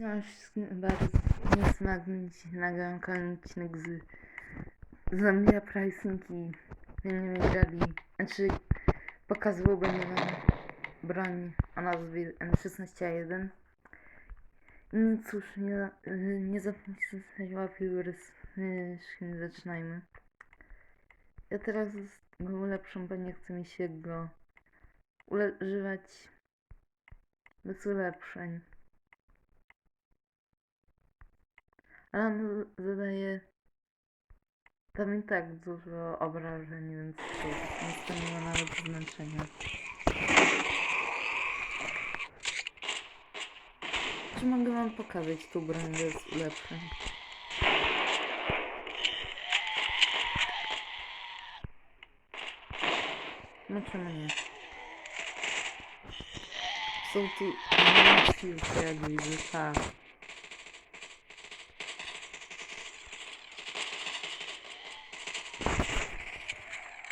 Ja wszystkim bardzo niesmacznie nagrałem kolejny odcinek z Zambia Pricing i będziemy grali, znaczy pokazywał będzie nam broń o nazwie M16A1 i nic cóż, nie, nie zapomnijcie zostawić łapy i nie zaczynajmy. Ja teraz go ulepszam, bo nie chce mi się go używać bez ulepszeń. Ale on zadaje tam tak dużo obrażeń, więc nic to nie ma nawet znaczenia. Czy mogę wam pokazać tu broń bez ulepszeń? No czemu nie? Są tu amunicje, jak widzę, tak.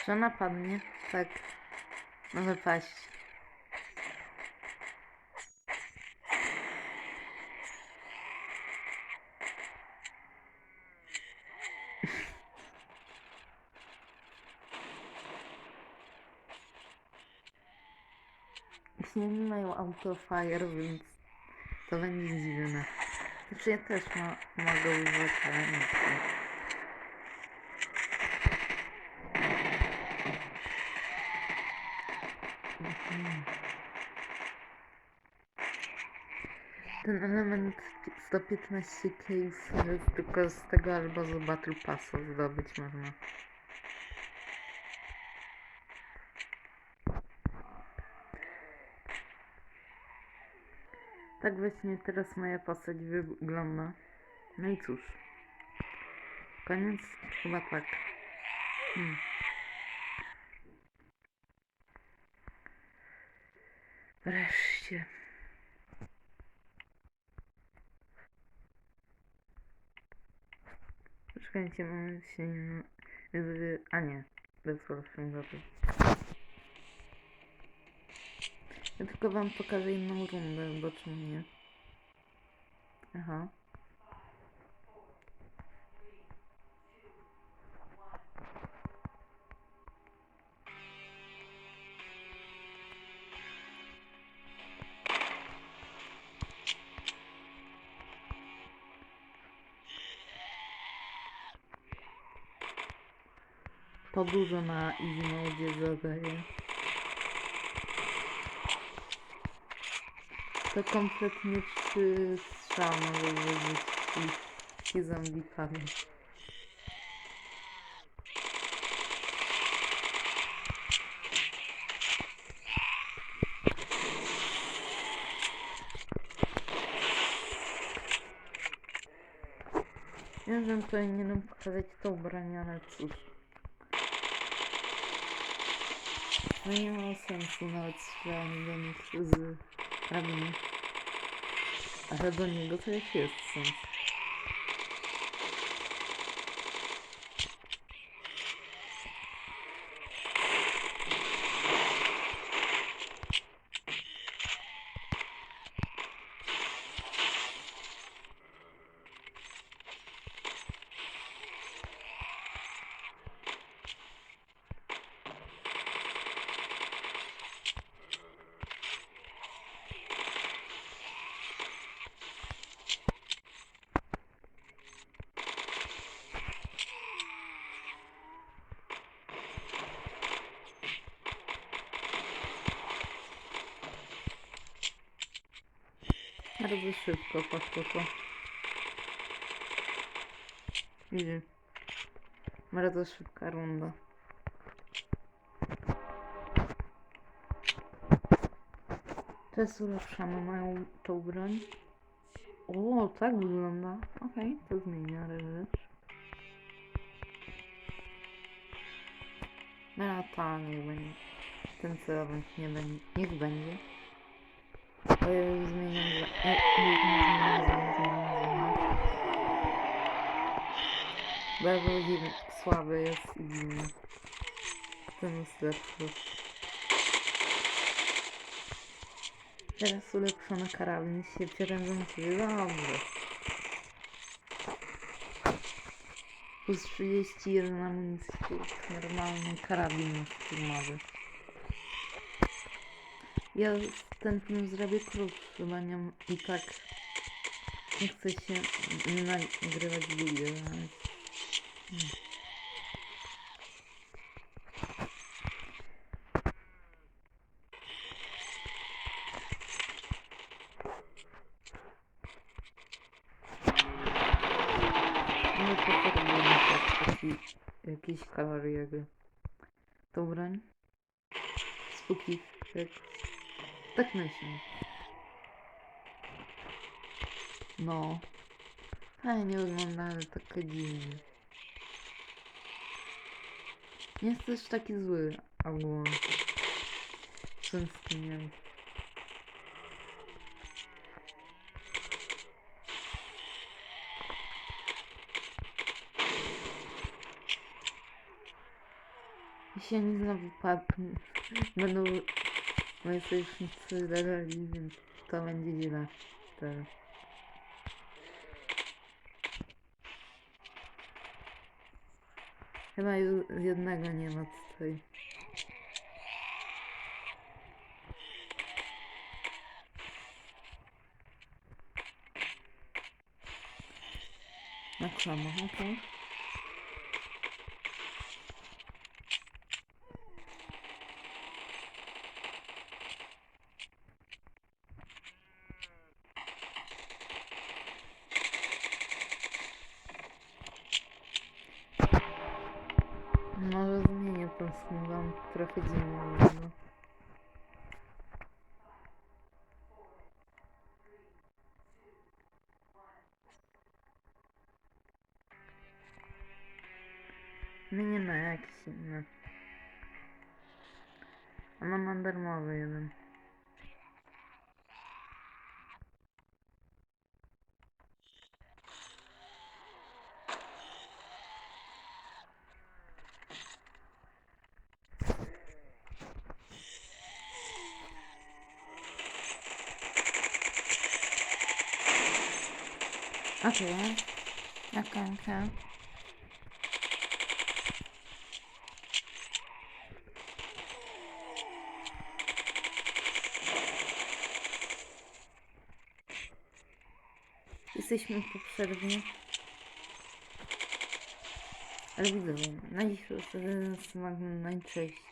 Że napadnie? Tak. Może paść. Nie mają autofire, więc to będzie dziwne. Znaczy ja też mogę używać, ale nie chcę. Ten element 115 case tylko z tego albo z Battle Passa zdobyć można. Tak właśnie teraz moja postać wygląda. No i cóż. Koniec? Chyba tak. Hmm. Wreszcie. Poczekajcie, mam się A nie, bez gotowy. Ja tylko wam pokażę inną rundę, bo czemu nie? Aha. To dużo na easy mode zadaje. To kompletnie trzy strzały może wyjść i, i zombie padnie. Ja wiem, powinienem pokazać to ubranie, ale cóż. No nie ma sensu nawet strzelanie do nich z karabinu. Ale do niego to jest sens. Bardzo szybko poszło to. Widzę. Bardzo szybka runda. Teraz ulepszamy moją tą broń. O, tak wygląda. Okej, to zmienia rzecz. No ta, niech będzie. Ten celownik nie będzie. Niech będzie. Zmieniam za... Nie, nie, zmieniam za... Zmieniam za... Bardzo dziwny, słaby jest i dziwny. Ten jest lepszy. Teraz ulepszony karabin się przerędzą ciebie dobrze. Plus 31 amunicji, normalny karabin filmowy. Ja ten film zrobię krótszy, bo nie i tak nie chcę się nagrywać długo, ale... Hmm. Nie potrzebuję tak taki, jakiś kalorii jakby. Tą broń. Spóki, tak. Tak myślę. No. Fajnie wygląda, ale taka dziwnie. Nie jest też taki zły, albo... Co z tym nie wiem. Jeśli oni znowu padną, będą moje sojusznicy leżeli, więc to będzie źle. Teraz. Chyba jednego nie ma tutaj. Tak samo, okej. Może Zmienię na jakiś inny. Ona ma darmowy jeden. Okej. Jesteśmy po przerwie. Ale widzowie, na dziś Magnum najczęściej.